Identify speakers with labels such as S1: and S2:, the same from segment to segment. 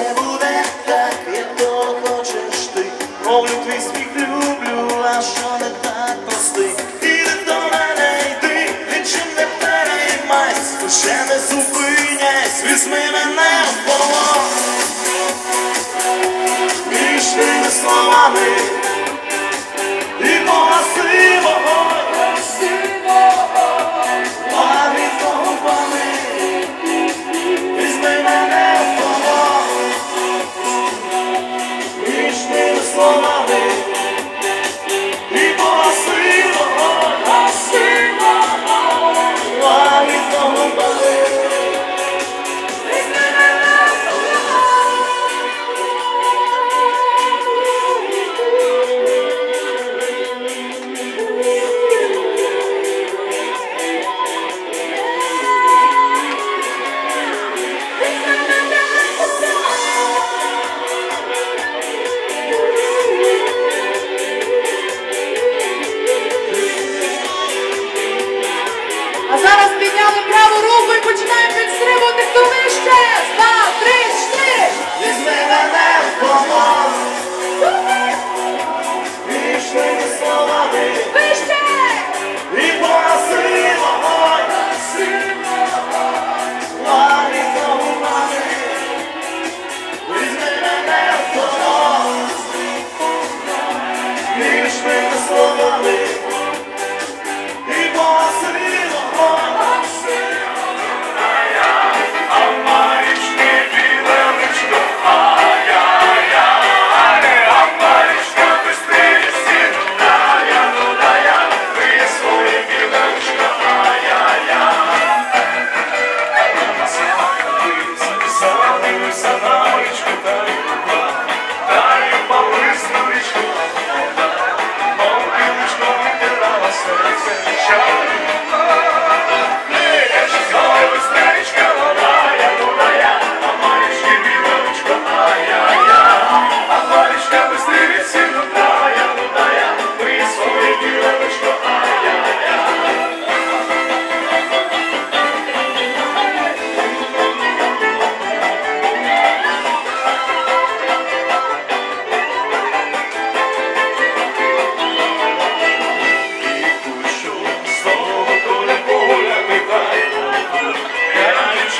S1: все
S2: буде так, як то хочеш ти, мовлю твій сміх люблю, а що не так простий. Іди до мене, йди, нічим не переймайся, Уже не зупиняйся, візьми мене в полон. тими словами.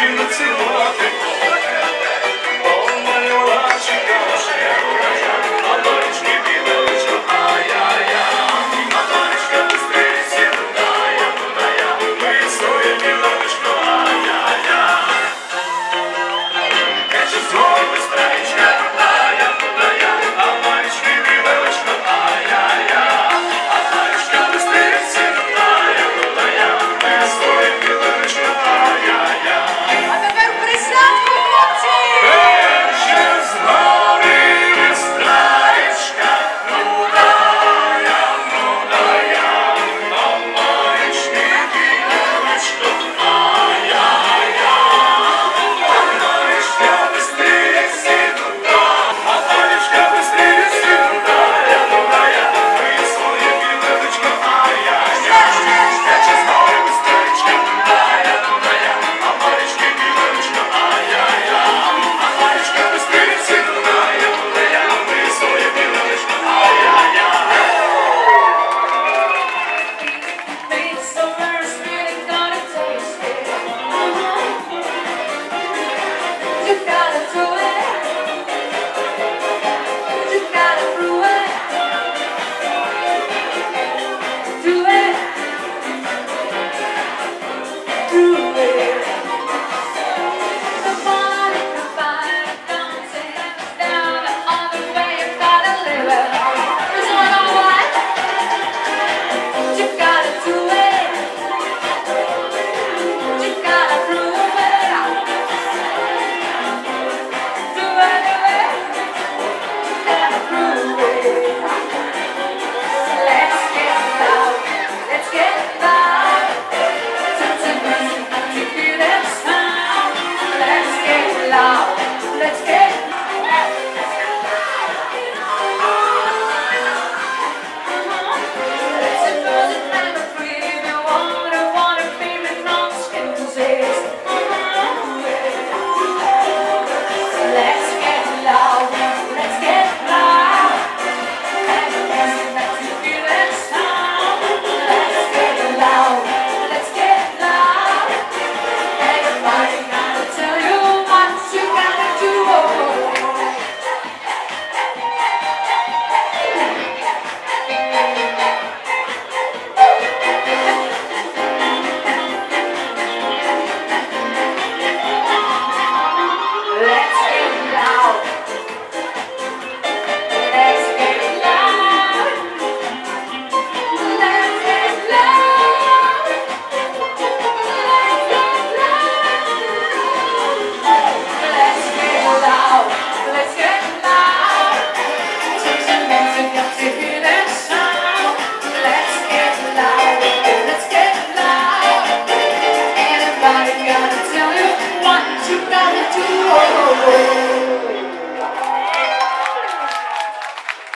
S2: opportunity,
S1: Lord.